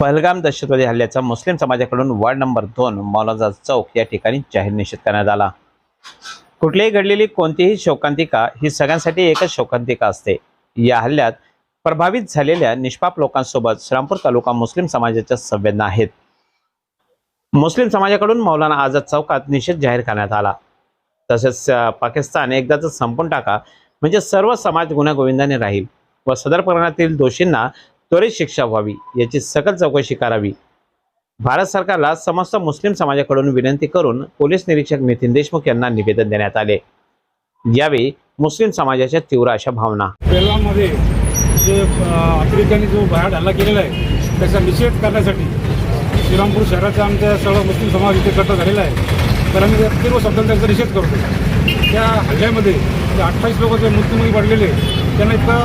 पहलगाम दहशतवादी हल्ल्याचा मुस्लिम समाजाकडून वार्ड नंबर दोन मौलाजा चौक या ठिकाणी जाहीर निषेध करण्यात आला. कुठलीही घडलेली कोणतीही शोकांतिका ही सगळ्यांसाठी एकच शोकांतिका असते. या हल्ल्यात प्रभावित झालेल्या निष्पाप लोकांसोबत श्रामपूर तालुका मुस्लिम समाजाच्या संवेदना आहेत मुस्लिम समाजाकडून मौलाना आझाद चौकात निषेध जाहीर करण्यात आला. तसेच पाकिस्तान एकदाच संपून टाका म्हणजे सर्व समाज गुण्यागोविंदाने राहील व सदर प्रकरणातील दोषींना त्वरित शिक्षा व्हावी याची सकल चौकशी करावी. भारत सरकारला समस्त मुस्लिम समाजाकडून विनंती करून पोलीस निरीक्षक नितीन देशमुख यांना निवेदन देण्यात आले. यावेळी मुस्लिम समाजाच्या तीव्र अशा भावना. बेलामध्ये जे आफ्रिकाने जो बाहेर हल्ला केलेला आहे त्याचा निषेध करण्यासाठी श्रीरामपूर शहराचा आमच्या सर्व मुस्लिम समाज इथे एकत्र झालेला आहे. तर आम्ही त्या तीव्र निषेध करतो. त्या हल्ल्यामध्ये जे अठ्ठावीस लोक जे मृत्यूमुखी पडलेले त्यांना इतका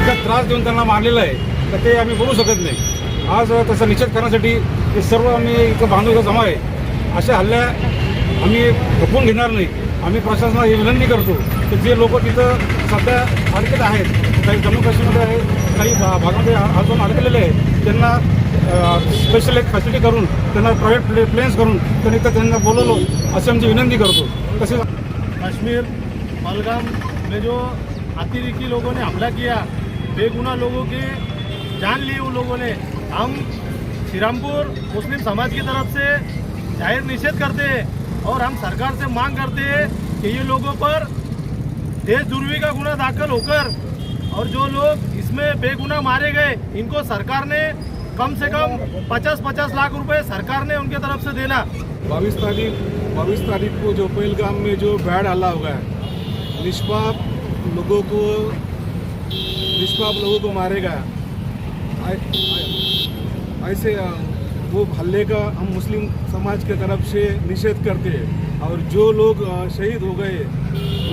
इतका त्रास देऊन त्यांना मारलेला आहे तर ते आम्ही बोलू शकत नाही. आज त्याचा निषेध करण्यासाठी हे सर्व आम्ही इथं बांधव इथं जमा आहे. अशा हल्ल्या आम्ही रोखून घेणार नाही. आम्ही प्रशासनाला ही विनंती करतो की जे लोक तिथं सध्या अडकत आहेत काही जम्मू काश्मीरमध्ये आहे काही भा भागामध्ये अजून अडकलेले आहेत त्यांना स्पेशल एक फॅसिलिटी करून त्यांना प्रायव्हेट प्ले प्लेन्स करून त्यांनी इथं त्यांना बोलवलं अशी आमची विनंती करतो. तसेच काश्मीर पहलगाम में जो अतिरेकी लोगों ने हमला किया. बेगुनाह लोगों की जान ली उन लोगों ने। हम श्रीरामपुर मुस्लिम समाज की तरफ़ से ज़ाहिर निषेध करते हैं और हम सरकार से मांग करते हैं कि ये लोगों पर देशद्रोही का गुना दाखिल होकर और जो लोग इसमें बेगुनाह मारे गए, इनको सरकार ने कम से कम 50-50 लाख रुपए सरकार ने उनके तरफ़ से देना। बाईस तारीख बाईस तारीख को जो पहलगाम में जो बैड हल्ला हुआ है, निष्पाप लोगों को निष्पाप लोगों को मारेगा। ऐसे वो हल्ले का हम मुस्लिम समाज के तरफ़ से निषेध करते हैं। और जो लोग शहीद हो गए,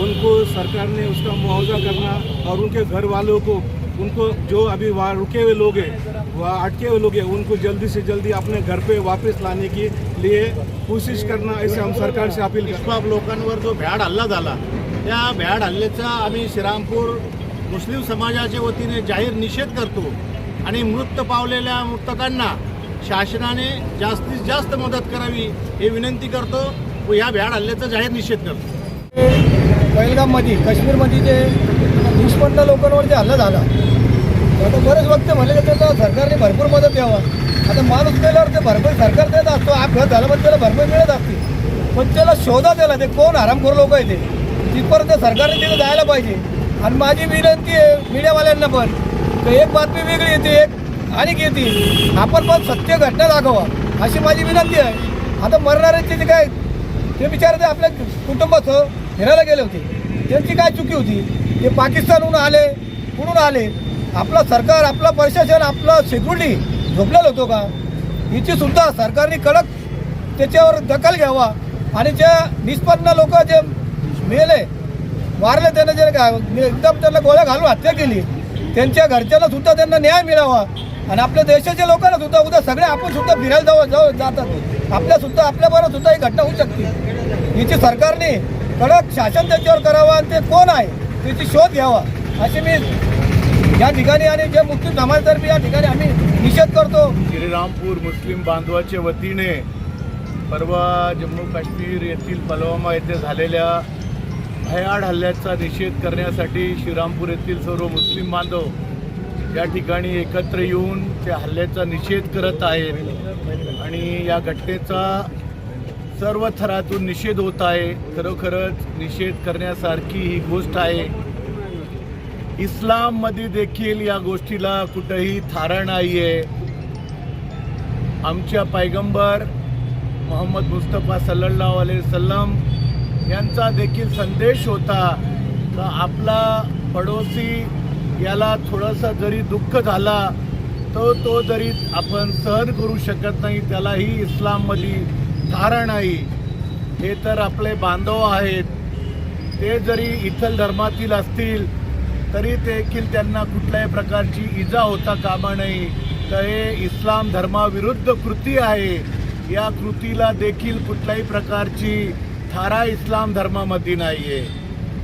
उनको सरकार ने उसका मुआवजा करना और उनके घर वालों को, उनको जो अभी वहाँ रुके हुए लोग हैं, वहाँ अटके हुए लोग हैं, उनको जल्दी से जल्दी अपने घर पे वापस लाने के लिए कोशिश करना, ऐसे हम सरकार से अपील निष्पाप लोकांवर जो भ्याड हल्ला झाला त्या भ्याड हल्ल्याचा आम्ही श्रीरामपूर मुस्लिम समाजाच्या वतीने जाहीर निषेध करतो आणि मृत पावलेल्या मृतकांना शासनाने जास्तीत जास्त मदत करावी हे विनंती करतो व या भ्याड हल्ल्याचा जाहीर निषेध करतो. पहिलगाममध्ये काश्मीरमध्ये जे दुष्पंत लोकांवर जे हल्ला झाला आता बरेच वक्त म्हणले की त्याला सरकारने भरपूर मदत द्यावा आता माणूस गेल्यावर ते भरपूर सरकार देत असतो अपघात झाला पण त्याला भरपूर मिळत असते. पण त्याला शोधा त्याला ते कोण आरामखोर लोक आहे ते? तिथपर्यंत सरकारने तिथे जायला पाहिजे आणि माझी विनंती आहे मीडियावाल्यांना पण एक बातमी वेगळी येते एक आणि येते. आपण पण सत्य घटना दाखवा अशी माझी विनंती आहे. आता मरणाऱ्यांचे जे काय ते बिचारे आपल्या कुटुंबासह फिरायला गेले होते त्यांची काय चुकी होती? ते पाकिस्तानहून आले कुठून आले? आपलं सरकार आपलं प्रशासन आपलं सिक्युरिटी झोपलेलं होतो का? हिची सुद्धा सरकारने कडक त्याच्यावर दखल घ्यावा. आणि ज्या निष्पन्न लोक जे मेले वारले त्यांना जे का- एकदम त्यांना गोळ्या घालून हत्या केली. त्यांच्या घरच्यांना सुद्धा त्यांना न्याय मिळावा. आणि आपल्या देशाच्या लोकांना सुद्धा उद्या सगळे आपण सुद्धा फिरायला जाऊ जाऊ जातात. आपल्या सुद्धा आपल्याबरोबर सुद्धा ही घटना होऊ शकते. याची सरकारने कडक शासन त्याच्यावर करावं आणि ते कोण आहे त्याची शोध घ्यावा. अशी मी या ठिकाणी आणि जे मुस्लिम समाजतर्फे या ठिकाणी आम्ही निषेध करतो. श्रीरामपूर मुस्लिम बांधवाच्या वतीने परवा जम्मू काश्मीर येथील पलवामा येथे झालेल्या भयाड हल्ल्याचा निषेध करण्यासाठी श्रीरामपूर येथील सर्व मुस्लिम बांधव या ठिकाणी एकत्र येऊन त्या हल्ल्याचा निषेध करत आहेत. आणि या घटनेचा सर्व थरातून निषेध होत आहे. खरोखरच निषेध करण्यासारखी ही गोष्ट आहे. इस्लाममध्ये देखील या गोष्टीला कुठंही थारा नाही आहे आमच्या पैगंबर मोहम्मद मुस्तफा सल्लल्लाहु अलैहि वसल्लम यांचा देखील संदेश होता. का आपला पडोसी याला थोडंसं जरी दुःख झाला तो तो जरी आपण सहन करू शकत नाही त्यालाही इस्लाममध्ये थारा नाही. हे तर आपले बांधव आहेत. ते जरी इथल धर्मातील असतील तरी देखील त्यांना कुठल्याही प्रकारची इजा होता कामा नये. तर हे इस्लाम धर्माविरुद्ध कृती आहे. या कृतीला देखील कुठल्याही प्रकारची थारा इस्लाम धर्मामध्ये नाही आहे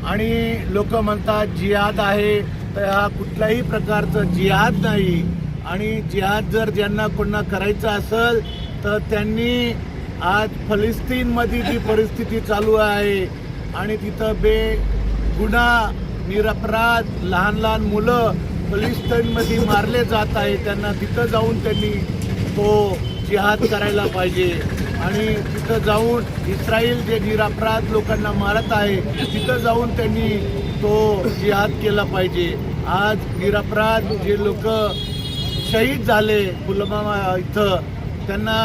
आणि लोक म्हणतात जिहाद आहे तर हा कुठल्याही प्रकारचं जिहाद नाही. आणि जिहाद जर ज्यांना कोणा करायचं असेल तर त्यांनी आज फलिस्तीनमध्ये जी परिस्थिती चालू आहे आणि तिथं बे गुन्हा निरपराध लहान लहान मुलं फलिस्तीनमध्ये मारले जात आहे त्यांना तिथं जाऊन त्यांनी तो जिहाद करायला पाहिजे. आणि तिथं जाऊन इस्रायल जे निरापराध लोकांना मारत आहे तिथं जाऊन त्यांनी तो जिहाद केला पाहिजे. आज निरापराध जे लोक शहीद झाले पुलवामा इथं त्यांना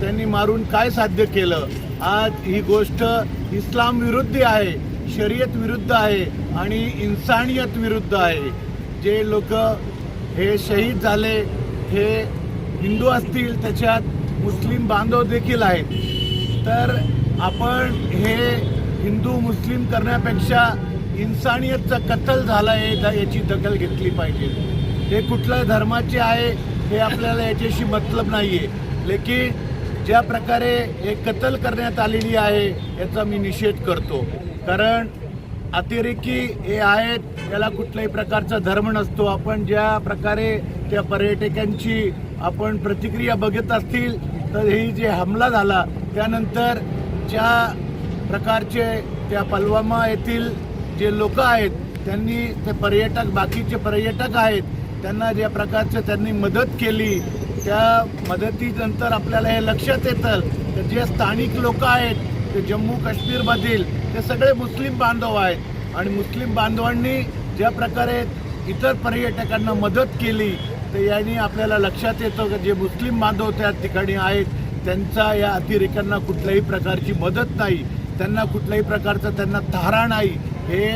त्यांनी मारून काय साध्य केलं? आज ही गोष्ट इस्लाम विरुद्ध आहे शर्यत विरुद्ध आहे आणि इन्सानियत विरुद्ध आहे. जे लोक हे शहीद झाले हे हिंदू असतील त्याच्यात मुस्लिम बांधव देखील आहेत. तर आपण हे हिंदू मुस्लिम करण्यापेक्षा इन्सानियतचा कत्तल झाला आहे याची दखल घेतली पाहिजे. हे कुठल्या धर्माचे आहे हे आपल्याला याच्याशी मतलब नाही आहे लेकिन ज्या प्रकारे हे कत्तल करण्यात आलेली आहे याचा मी निषेध करतो. कारण अतिरेकी हे आहेत याला कुठल्याही प्रकारचा धर्म नसतो. आपण ज्या प्रकारे त्या पर्यटकांची आपण प्रतिक्रिया बघत असतील तर ही जे हमला झाला त्यानंतर ज्या प्रकारचे त्या पलवामा येथील जे लोक आहेत त्यांनी ते पर्यटक बाकीचे पर्यटक आहेत त्यांना ज्या प्रकारचं त्यांनी मदत केली त्या मदतीनंतर आपल्याला हे लक्षात येतं तर जे स्थानिक लोक आहेत ते जम्मू काश्मीरमधील ते सगळे मुस्लिम बांधव आहेत. आणि मुस्लिम बांधवांनी ज्या प्रकारे इतर पर्यटकांना मदत केली तर यांनी आपल्याला लक्षात येतं की जे मुस्लिम बांधव त्या ठिकाणी आहेत त्यांचा या अतिरेक्यांना कुठल्याही प्रकारची मदत नाही त्यांना कुठल्याही प्रकारचा त्यांना थारा नाही. हे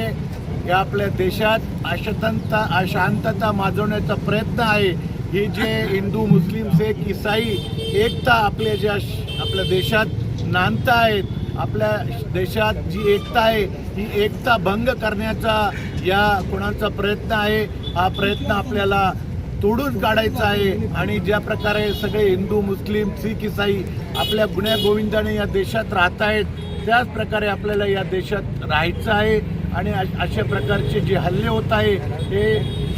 या आपल्या देशात अशांतता अशांतता माजवण्याचा प्रयत्न आहे. ही जे हिंदू मुस्लिम सेख इसाई एकता आपल्या ज्या आपल्या देशात नांदता आहेत आपल्या देशात जी एकता आहे ही एकता भंग करण्याचा या कोणाचा प्रयत्न आहे हा प्रयत्न आपल्याला तोडून काढायचं आहे. आणि ज्या प्रकारे सगळे हिंदू मुस्लिम सिख इसाई आपल्या गुण्या गोविंदाने या देशात राहत आहेत त्याच प्रकारे आपल्याला या देशात राहायचं आहे. आणि अशा प्रकारचे जे हल्ले होत आहे हे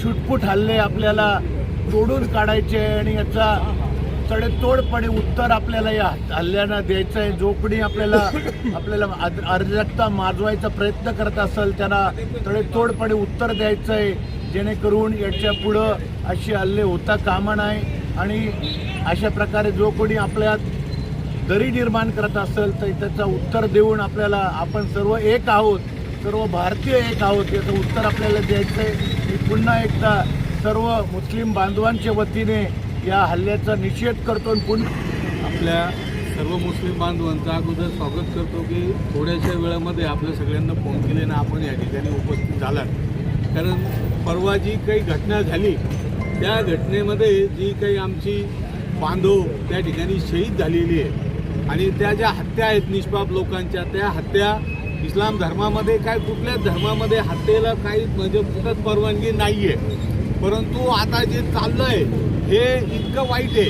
छुटपुट हल्ले आपल्याला तोडून काढायचे आहे. आणि याचा तडेतोडपणे उत्तर आपल्याला या हल्ल्यांना द्यायचं आहे. जो कोणी आपल्याला आपल्याला अर्जकता माजवायचा प्रयत्न करत असेल त्यांना तडेतोडपणे उत्तर द्यायचं आहे. जेणेकरून याच्या पुढं असे हल्ले होता कामा नाही. आणि अशा प्रकारे जो कोणी आपल्यात दरी निर्माण करत असेल तर त्याचा उत्तर देऊन आपल्याला आपण सर्व एक आहोत सर्व भारतीय एक आहोत याचं उत्तर आपल्याला द्यायचं आहे मी पुन्हा एकदा सर्व मुस्लिम बांधवांच्या वतीने या हल्ल्याचा निषेध करतो आणि पुन्हा आपल्या सर्व मुस्लिम बांधवांचं अगोदर स्वागत करतो की थोड्याशा वेळामध्ये आपल्या सगळ्यांना फोन केल्यानं आपण या ठिकाणी उपस्थित झालात. कारण परवा जी काही घटना झाली त्या घटनेमध्ये जी काही आमची बांधव त्या ठिकाणी शहीद झालेली आहे आणि त्या ज्या हत्या आहेत निष्पाप लोकांच्या त्या हत्या इस्लाम धर्मामध्ये काय कुठल्याच धर्मामध्ये हत्येला काही म्हणजे कुठंच परवानगी नाही आहे परंतु आता जे चाललं आहे हे इतकं वाईट आहे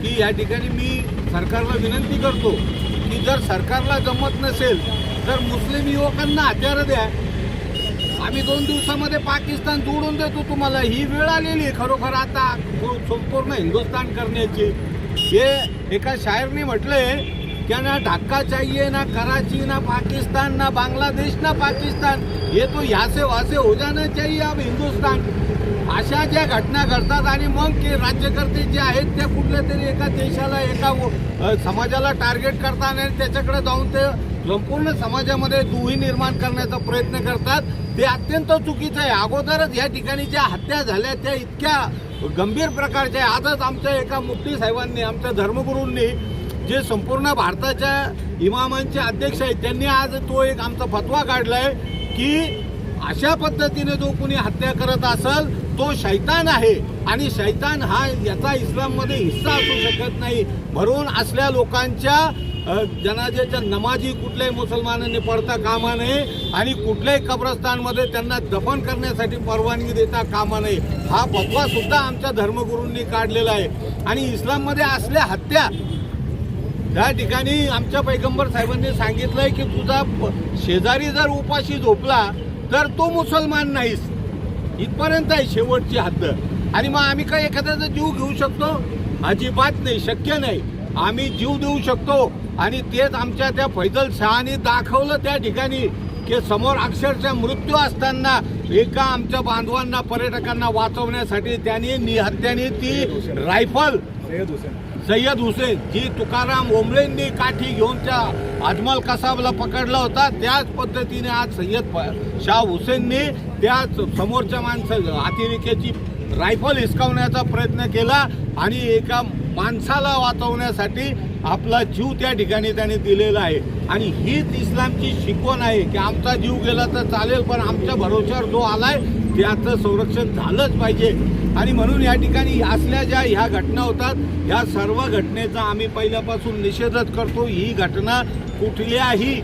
की या ठिकाणी मी सरकारला विनंती करतो की जर सरकारला जमत नसेल तर मुस्लिम युवकांना हत्यारं द्या. आम्ही दोन दिवसामध्ये पाकिस्तान जोडून देतो तुम्हाला. ही वेळ आलेली आहे खरोखर आता. संपूर्ण हिंदुस्तान करण्याची. हे एका शायरने म्हटले की ना ढाका चाहिए ना कराची ना पाकिस्तान ना बांगलादेश ना पाकिस्तान. ये तो ह्यासे वासे हो जाना चाहिए अब हिंदुस्तान अशा ज्या घटना घडतात आणि मग ते राज्यकर्ते जे आहेत ते कुठल्या तरी एका देशाला एका समाजाला टार्गेट करतात आणि त्याच्याकडे जाऊन ते संपूर्ण समाजामध्ये दुही निर्माण करण्याचा प्रयत्न करतात ते अत्यंत चुकीचं आहे अगोदरच या ठिकाणी ज्या हत्या झाल्या त्या इतक्या गंभीर प्रकारच्या आहे. आजच आमच्या एका मुफ्ती साहेबांनी आमच्या धर्मगुरूंनी जे संपूर्ण भारताच्या इमामांचे अध्यक्ष आहेत त्यांनी आज तो एक आमचा फतवा काढला आहे की अशा पद्धतीने जो कोणी हत्या करत असेल तो शैतान आहे. आणि शैतान हा याचा इस्लाममध्ये हिस्सा असू शकत नाही. भरून असल्या लोकांच्या जनाजेच्या नमाजी कुठल्याही मुसलमानांनी पडता कामा नये आणि कुठल्याही कब्रस्तानमध्ये त्यांना दफन करण्यासाठी परवानगी देता कामा नये. हा फतवा सुद्धा आमच्या धर्मगुरूंनी काढलेला आहे. आणि इस्लाममध्ये असल्या हत्या त्या ठिकाणी आमच्या पैगंबर साहेबांनी सांगितलंय की तुझा शेजारी जर उपाशी झोपला तर तो मुसलमान नाहीस इथपर्यंत आहे शेवटची हद्द. आणि मग आम्ही काय एखाद्याचा जीव घेऊ शकतो? अजिबात नाही शक्य नाही. आम्ही जीव देऊ शकतो. आणि तेच आमच्या त्या फैजल शहानी दाखवलं त्या ठिकाणी की समोर अक्षरशः मृत्यू असताना एका आमच्या बांधवांना पर्यटकांना वाचवण्यासाठी त्यांनी निहत्याने ती रायफल सय्यद हुसेन जी तुकाराम ओंबळेंनी काठी घेऊन त्या अजमल कसाबला पकडला होता त्याच पद्धतीने आज सय्यद शाह हुसेननी त्याच समोरच्या माणसं अतिरेक्याची रायफल हिसकावण्याचा प्रयत्न केला आणि एका माणसाला वाचवण्यासाठी आपला जीव त्या ठिकाणी त्याने दिलेला आहे. आणि हीच इस्लामची शिकवण आहे की आमचा जीव गेला तर चालेल पण आमच्या भरोश्यावर जो आलाय त्याचं संरक्षण झालंच पाहिजे. आणि म्हणून या ठिकाणी असल्या ज्या ह्या घटना होतात ह्या सर्व घटनेचा आम्ही पहिल्यापासून निषेधच करतो. ही घटना कुठल्याही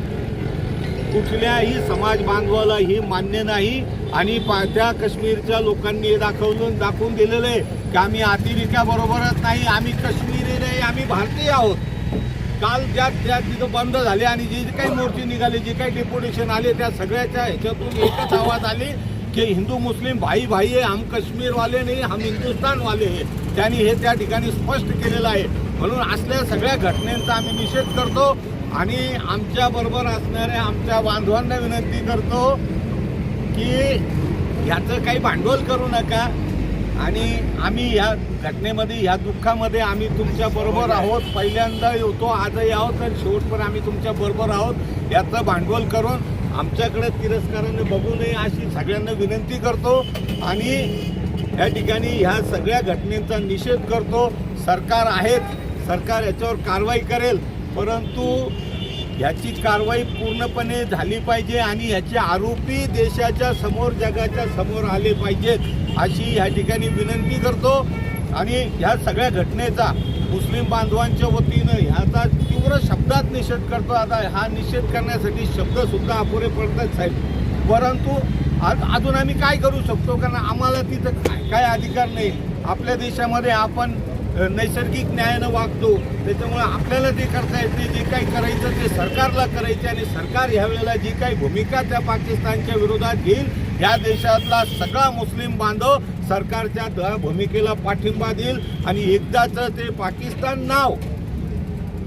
कुठल्याही समाज बांधवाला ही मान्य नाही. आणि पा- त्या काश्मीरच्या लोकांनी हे दाखवून दाखवून दिलेलं आहे की आम्ही अतिरेक्याबरोबरच नाही आम्ही काश्मीरी नाही आम्ही भारतीय आहोत. काल ज्या त्या तिथं बंद झाले आणि जे काही मोर्चे निघाले जे काही डेप्युटेशन आले त्या सगळ्याच्या ह्याच्यातून एकच आवाज आली की हिंदू मुस्लिम भाई भाई आहे हम काश्मीर वाले नाही हम हिंदुस्तान वाले आहे. त्यांनी हे त्या ठिकाणी स्पष्ट केलेलं आहे. म्हणून असल्या सगळ्या घटनेचा आम्ही निषेध करतो आणि आमच्या बरोबर असणाऱ्या आमच्या बांधवांना विनंती करतो की ह्याचं काही भांडवल करू नका आणि आम्ही ह्या घटनेमध्ये ह्या दुःखामध्ये आम्ही तुमच्या बरोबर आहोत. पहिल्यांदा येतो आजही आहोत आणि शेवटपर्यंत आम्ही तुमच्या बरोबर आहोत. याचं भांडवल करून आमच्याकडे तिरस्काराने बघू नये अशी सगळ्यांना विनंती करतो आणि या ठिकाणी ह्या सगळ्या घटनेचा निषेध करतो. सरकार आहेत सरकार याच्यावर कारवाई करेल परंतु याची कारवाई पूर्णपणे झाली पाहिजे आणि याचे आरोपी देशाच्या समोर जगाच्या समोर आले पाहिजेत अशी या ठिकाणी विनंती करतो. आणि ह्या सगळ्या घटनेचा मुस्लिम बांधवांच्या वतीनं ह्याचा उग्र शब्दात निषेध करतो. आता हा निषेध करण्यासाठी शब्दसुद्धा अपुरे पडतात साहेब. परंतु आज अजून आम्ही काय करू शकतो? कारण आम्हाला तिथं काय काय अधिकार नाही. आपल्या देशामध्ये आपण नैसर्गिक न्यायानं वागतो. त्याच्यामुळे आपल्याला ते करता येत नाही जे काही करायचं ते सरकारला करायचे आणि सरकार ह्यावेळेला जी काही भूमिका त्या पाकिस्तानच्या विरोधात घेईल ह्या देशातला सगळा मुस्लिम बांधव सरकारच्या त्या भूमिकेला पाठिंबा देईल आणि एकदाचं ते पाकिस्तान नाव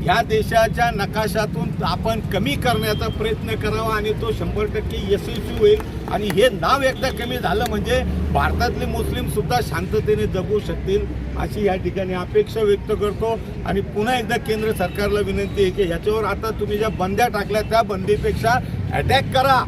ह्या देशाच्या नकाशातून आपण कमी करण्याचा प्रयत्न करावा आणि तो शंभर टक्के यशस्वी होईल. आणि हे नाव एकदा कमी झालं म्हणजे भारतातले मुस्लिम सुद्धा शांततेने जगू शकतील अशी या ठिकाणी अपेक्षा व्यक्त करतो. आणि पुन्हा एकदा केंद्र सरकारला विनंती आहे की ह्याच्यावर आता तुम्ही ज्या बंद्या टाकल्या त्या बंदीपेक्षा अटॅक करा.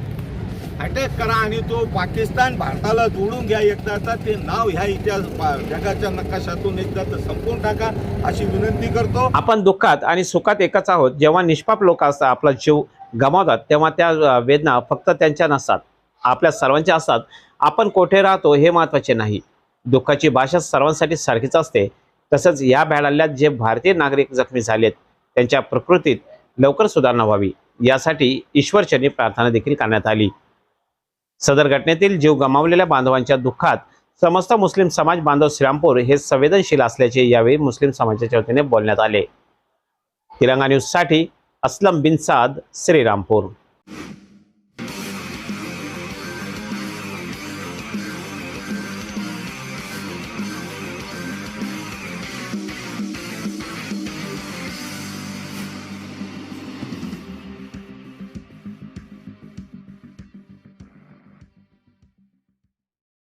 अटॅक करा आणि तो पाकिस्तान भारताला जोडून घ्या एकदाचा ते नाव ह्या इतिहास जगाच्या नकाशातून एकदा संपवून टाका अशी विनंती करतो. आपण दुःखात आणि सुखात एकच आहोत. जेव्हा निष्पाप लोक असतात आपला जीव गमावतात तेव्हा त्या वेदना फक्त त्यांच्या नसतात. आपल्या सर्वांच्या असतात. आपण कोठे राहतो हे महत्त्वाचे नाही. दुःखाची भाषा सर्वांसाठी सारखीच असते. तसंच या भ्याडाल्यात जे भारतीय नागरिक जखमी झालेत त्यांच्या प्रकृतीत लवकर सुधारणा व्हावी. यासाठी ईश्वरचरणी प्रार्थना देखील करण्यात आली. सदर घटनेतील जीव गमावलेल्या बांधवांच्या दुःखात समस्त मुस्लिम समाज बांधव श्रीरामपूर हे संवेदनशील असल्याचे यावेळी मुस्लिम समाजाच्या वतीने बोलण्यात आले. तिरंगा न्यूजसाठी असलम बिन साद श्रीरामपूर.